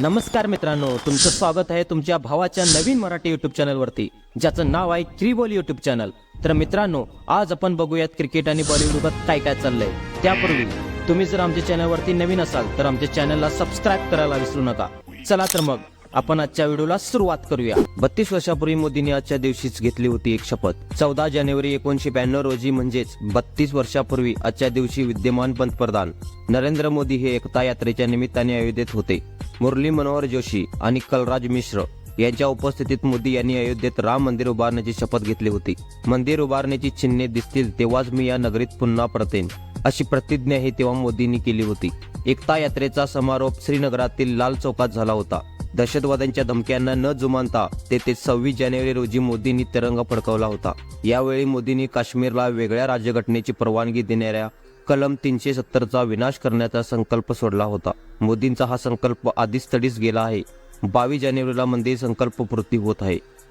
नमस्कार मित्रांनो तुमचं स्वागत आहे तुमच्या भावाच्या नवीन मराठी युट्यूब चॅनलवरती ज्याचं नाव आहे त्रिबोल युट्यूब चॅनल तर मित्रांनो आज आपण बघूयात क्रिकेट आणि बॉलिवूडवर काय काय चाललंय. त्यापूर्वी तुम्ही जर आमच्या चॅनलवरती नवीन असाल तर आमच्या चॅनलला सबस्क्राईब करायला विसरू नका. चला तर मग आपण आजच्या व्हिडिओला सुरुवात करूया. बत्तीस वर्षापूर्वी मोदींनी आजच्या दिवशीच घेतली होती एक शपथ. चौदा जानेवारी एकोणीशे ब्याण्णव रोजी म्हणजेच बत्तीस वर्षापूर्वी आजच्या दिवशी विद्यमान पंतप्रधान नरेंद्र मोदी हे एकता यात्रेच्या निमित्ताने अयोध्येत होते. मुरली मनोहर जोशी आणि कलराज मिश्र यांच्या उपस्थितीत मोदी यांनी अयोध्येत राम मंदिर उभारण्याची शपथ घेतली होती. मंदिर उभारण्याची चिन्हे दिसतील तेव्हाच मी या नगरीत पुन्हा परतेन अशी प्रतिज्ञा ही तेव्हा मोदींनी केली होती. एकता यात्रेचा समारोप श्रीनगरातील लाल चौकात झाला होता. दहशतवाद्यांच्या धमक्यांना न जुमानता तेथे सव्वीस जानेवारी रोजी मोदींनी तिरंगा फडकवला होता. यावेळी मोदींनी काश्मीरला वेगळ्या राज्यघटनेची परवानगी देणाऱ्या कलम तीनशे सत्तरचा विनाश करण्याचा संकल्प सोडला होता. मोदींचा हा संकल्प आधीच तडीस गेला आहे. बावीस जानेवारीला मंदिर संकल्प पूर्ती होत आहे.